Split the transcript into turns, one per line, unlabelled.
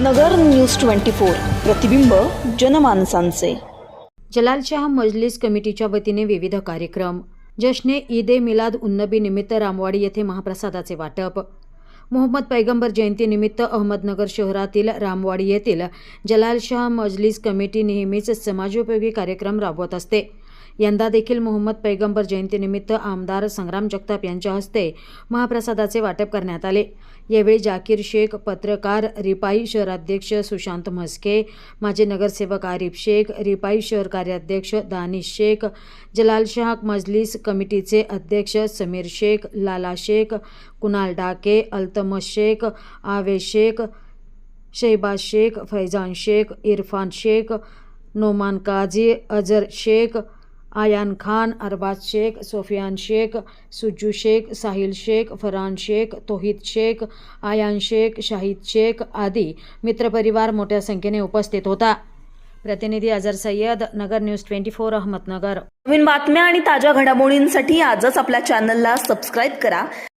नगर news twenty four प्रतिबिंब जनमानसांचे.
जलालशाह मजलिस कमिटीच्या वतीने विविध कार्यक्रम. जश्ने ईद ए मिलाद उन्नबी निमित्त रामवाडी येथे महाप्रसादाचे वाटप. मोहम्मद पैगंबर जयंतीनिमित्त अहमदनगर शहरातील रामवाडी येथील जलालशाह मजलिस कमिटी नेहमीच समाजोपयोगी कार्यक्रम राबवत असते. यंदा देखील मोहम्मद पैगंबर जयंतीनिमित्त आमदार संग्राम जगताप यांच्या हस्ते महाप्रसादाचे वाटप करण्यात आले. यावेळी जाकीर शेख पत्रकार रिपाई शहराध्यक्ष सुशांत म्हस्के माजी नगरसेवक आरिफ शेख रिपाई शहर कार्याध्यक्ष दानिश शेख जलालशाह मजलिस कमिटीचे अध्यक्ष समीर शेख लाला शेख कुणाल डाके अल्तमस शेख आवे शेख शहबाज शेख फैजान शेख इरफान शेख नोमान काझी अजर शेख आयान खान अरबाज शेख सोफियान शेख सुज्जू शेख साहिल शेख फरहान शेख तोहिद शेख आयान शेख शाहिद शेख आदी मित्रपरिवार मोठ्या संख्येने उपस्थित होता. प्रतिनिधी Azhar Sayyad Nagar news twenty four Ahmednagar.
नवीन बातम्या आणि ताज्या घडामोडींसाठी आजच आपल्या चॅनलला सबस्क्राईब करा.